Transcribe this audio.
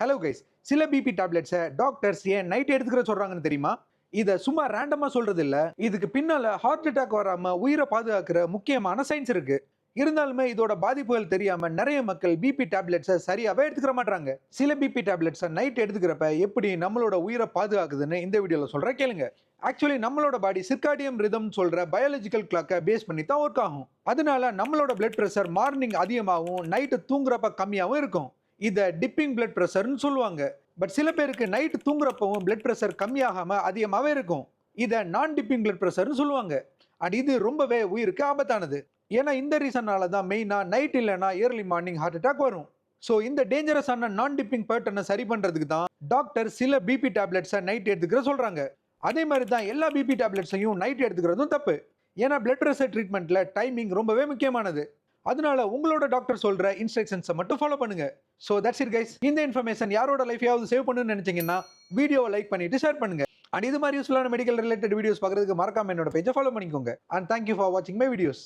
Hello guys சில BP டேப்லெட்ஸை doctors ஏன் நைட் எடுத்துக்கிற சொல்கிறாங்கன்னு தெரியுமா? இதை சும்மா ரேண்டமாக சொல்கிறது இல்லை. இதுக்கு பின்னால் ஹார்ட் அட்டாக் வராமல் உயிரை பாதுகாக்கிற முக்கியமான சயின்ஸ் இருக்குது இருந்தாலுமே இதோட பாதிப்புகள் தெரியாமல் நிறைய மக்கள் பிபி டேப்லெட்ஸை சரியாகவே எடுத்துக்கிற மாட்டாங்க சில பிபி டேப்லெட்ஸை நைட் எடுத்துக்கிறப்ப எப்படி நம்மளோட உயிரை பாதுகாக்குதுன்னு இந்த வீடியோவில் சொல்கிறேன் கேளுங்க. ஆக்சுவலி நம்மளோட பாடி சிர்காடியம் ரிதம் சொல்கிற பயாலஜிக்கல் கிளாக்கை பேஸ் பண்ணி தான் ஒர்க் ஆகும். அதனால நம்மளோட பிளட் ப்ரெஷர் மார்னிங் அதிகமாகவும் நைட்டு தூங்குறப்ப கம்மியாகவும் இருக்கும். இதை டிப்பிங் பிளட் ப்ரெஷர்னு சொல்லுவாங்க. பட் சில பேருக்கு நைட்டு தூங்குறப்பவும் பிளட் ப்ரெஷர் கம்மியாகாமல் அதிகமாகவே இருக்கும். இதை நான் டிப்பிங் பிளட் ப்ரெஷர்னு சொல்லுவாங்க. அண்ட் இது ரொம்பவே உயிருக்கு ஆபத்தானது. ஏன்னா இந்த ரீசனால தான் மெயினாக நைட் இல்லைன்னா ஏர்லி மார்னிங் ஹார்ட் அட்டாக் வரும். ஸோ இந்த டேஞ்சரஸான நான் டிப்பிங் பேட்டர்னை சரி பண்ணுறதுக்கு தான் டாக்டர் சில பிபி டேப்லெட்ஸை நைட் எடுத்துக்கிற சொல்கிறாங்க அதே மாதிரி தான் எல்லா பிபி டேப்லெட்ஸையும் நைட் எடுத்துக்கிறதும் தப்பு. ஏன்னா பிளட் ப்ரெஷர் ட்ரீட்மெண்ட்டில் டைமிங் ரொம்பவே முக்கியமானது. அதனால உங்களோட டாக்டர் சொல்ற இன்ஸ்ட்ரக்ஷன்ஸை மட்டும் ஃபாலோ பண்ணுங்க. ஸோ தட்ஸ் இட் கைஸ் இந்த இன்ஃபர்மேஷன் யாரோட லைஃபையாவது சேவ் பண்ணுன்னு நினைச்சீங்கன்னா வீடியோவை லைக் பண்ணிட்டு ஷேர் பண்ணுங்க. அண்ட் இது மாதிரி யூஸ்ஃபுல்லான மெடிக்கல் ரிலேட்டட் வீடியோஸ் பார்க்கறதுக்கு மறக்காம என்னோட பேஜை ஃபாலோ பண்ணிக்கோங்க. அண்ட் தேங்க்யூ ஃபார் வாட்சிங் மை வீடியோஸ்